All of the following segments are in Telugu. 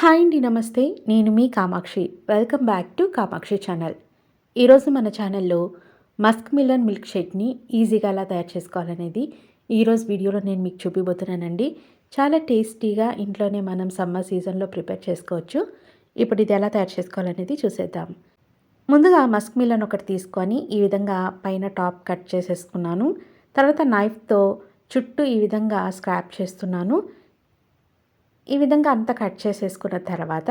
హాయ్ అండి నమస్తే. నేను మీ Kamakshi. Welcome back to Kamakshi channel. ఈరోజు మన ఛానల్లో మస్క్ మిలన్ మిల్క్ షేక్ని ఈజీగా ఎలా తయారు చేసుకోవాలనేది ఈరోజు వీడియోలో నేను మీకు చూపిపోతున్నానండి చాలా టేస్టీగా ఇంట్లోనే మనం సమ్మర్ సీజన్లో ప్రిపేర్ చేసుకోవచ్చు. ఇప్పుడు ఇది ఎలా తయారు చేసుకోవాలనేది చూసేద్దాం. ముందుగా మస్క్ మిలన్ ఒకటి తీసుకొని ఈ విధంగా పైన టాప్ కట్ చేసేసుకున్నాను. తర్వాత నైఫ్తో చుట్టూ ఈ విధంగా స్క్రాప్ చేస్తున్నాను. ఈ విధంగా అంతా కట్ చేసేసుకున్న తర్వాత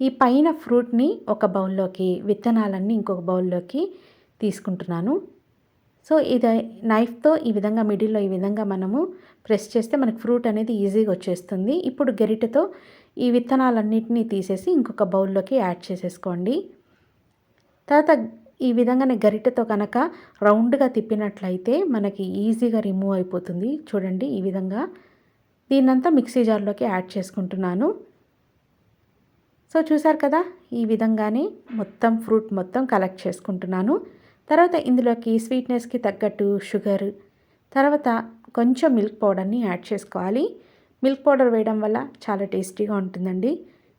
ఈ పైన ఫ్రూట్ని ఒక బౌల్లోకి విత్తనాలన్నీ ఇంకొక బౌల్లోకి తీసుకుంటున్నాను. సో ఇది నైఫ్తో ఈ విధంగా మిడిల్లో ఈ విధంగా మనము ప్రెస్ చేస్తే మనకు ఫ్రూట్ అనేది ఈజీగా వచ్చేస్తుంది. ఇప్పుడు గెరిటతో ఈ విత్తనాలన్నింటినీ తీసేసి ఇంకొక బౌల్లోకి యాడ్ చేసేసుకోండి. తర్వాత ఈ విధంగానే గరిటతో కనుక రౌండ్గా తిప్పినట్లయితే మనకి ఈజీగా రిమూవ్ అయిపోతుంది. చూడండి ఈ విధంగా దీన్నంతా మిక్సీ జార్లోకి యాడ్ చేసుకుంటున్నాను. సో చూసారు కదా ఈ విధంగానే మొత్తం ఫ్రూట్ మొత్తం కలెక్ట్ చేసుకుంటున్నాను. తర్వాత ఇందులోకి స్వీట్నెస్కి తగ్గట్టు షుగర్ తర్వాత కొంచెం మిల్క్ పౌడర్ని యాడ్ చేసుకోవాలి. మిల్క్ పౌడర్ వేయడం వల్ల చాలా టేస్టీగా ఉంటుందండి.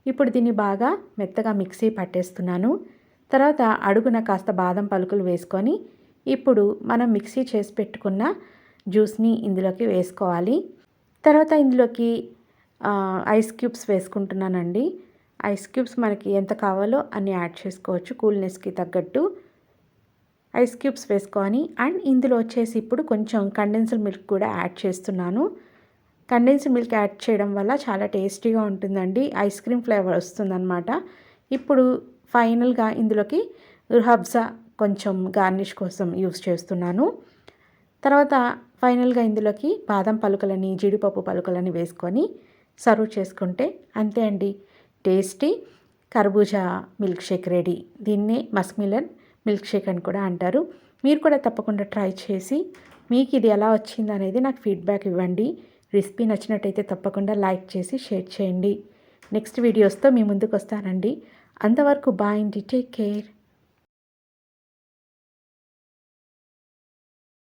ఇప్పుడు దీన్ని బాగా మెత్తగా మిక్సీ పట్టేస్తున్నాను. తర్వాత అడుగున కాస్త బాదం పలుకులు వేసుకొని ఇప్పుడు మనం మిక్సీ చేసి పెట్టుకున్న జ్యూస్ని ఇందులోకి వేసుకోవాలి. తర్వాత ఇందులోకి ఐస్ క్యూబ్స్ వేసుకుంటున్నానండి. ఐస్ క్యూబ్స్ మనకి ఎంత కావాలో అన్ని యాడ్ చేసుకోవచ్చు. కూల్నెస్కి తగ్గట్టు ఐస్ క్యూబ్స్ వేసుకొని అండ్ ఇందులో వచ్చేసి ఇప్పుడు కొంచెం కండెన్స్డ్ మిల్క్ కూడా యాడ్ చేస్తున్నాను. కండెన్స్డ్ మిల్క్ యాడ్ చేయడం వల్ల చాలా టేస్టీగా ఉంటుందండి. ఐస్ క్రీమ్ ఫ్లేవర్ వస్తుందన్నమాట. ఇప్పుడు ఫైనల్గా ఇందులోకి రుహబ్జా కొంచెం గార్నిష్ కోసం యూస్ చేస్తున్నాను. తర్వాత ఫైనల్గా ఇందులోకి బాదం పలుకలని జీడిపప్పు పలుకలని వేసుకొని సర్వ్ చేసుకుంటే అంతే అండి. టేస్టీ కర్బూజా మిల్క్ షేక్ రెడీ. దీన్నే మస్మిలన్ మిల్క్ షేక్ అని కూడా అంటారు. మీరు కూడా తప్పకుండా ట్రై చేసి మీకు ఇది ఎలా వచ్చింది అనేది నాకు ఫీడ్బ్యాక్ ఇవ్వండి. రెసిపీ నచ్చినట్టయితే తప్పకుండా లైక్ చేసి షేర్ చేయండి. నెక్స్ట్ వీడియోస్తో మీ ముందుకు వస్తానండి. అంతవరకు బాయ్ అండి. Take care.